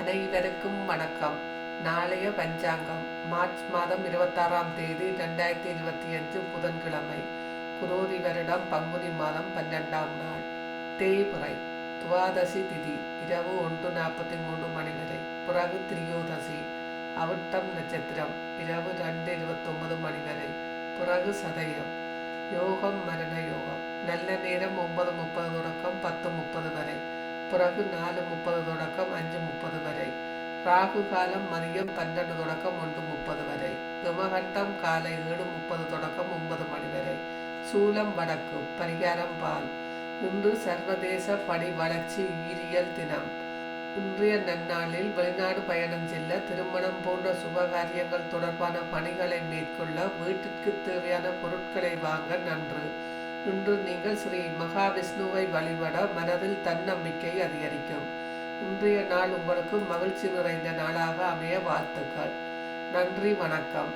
அனைவருக்கும் வணக்கம். நாளைய பஞ்சாங்கம் மார்ச் மாதம் இருபத்தாறாம் தேதி ரெண்டாயிரத்தி இருபத்தி அஞ்சு புதன்கிழமை. குரோதி வருடம் பங்குனி மாதம் பன்னெண்டாம் நாள். தேய்பிறை துவாதசி திதி இரவு ஒன்று நாற்பத்தி மூன்று மணி வரை. பிறகு திரியோதசி அவிட்டம் நட்சத்திரம் இரவு ரெண்டு இருபத்தொன்பது மணி வரை. பிறகு சதயம் யோகம் மரண யோகம். நல்ல நேரம் ஒன்பது முப்பது தொடக்கம் பத்து பிறகு நாலு முப்பது தொடக்கம் அஞ்சு முப்பது வரை. ராகு காலம் மதியம் பன்னெண்டு தொடக்கம் ஒன்று முப்பது வரை. யமகண்டம் காலை ஏழு முப்பது தொடக்கம் ஒன்பது மணி வரை. சூலம் வடக்கு பரிகாரம் பால். இன்று சர்வதேச பணி வளர்ச்சி உயிரியல் தினம். இன்றைய நன்னாளில் வெளிநாடு பயணம் செல்ல திருமணம் போன்ற சுபகாரியங்கள் தொடர்பான பணிகளை மேற்கொள்ள வீட்டிற்கு தேவையான பொருட்களை வாங்க நன்று. இன்று நீங்கள் ஸ்ரீ மகாவிஷ்ணுவை வழிபட மனதில் தன்னம்பிக்கை அதிகரிக்கும். இன்றைய நாள் உங்களுக்கு மகிழ்ச்சி நிறைந்த நாளாக அமைய வாழ்த்துக்கள். நன்றி வணக்கம்.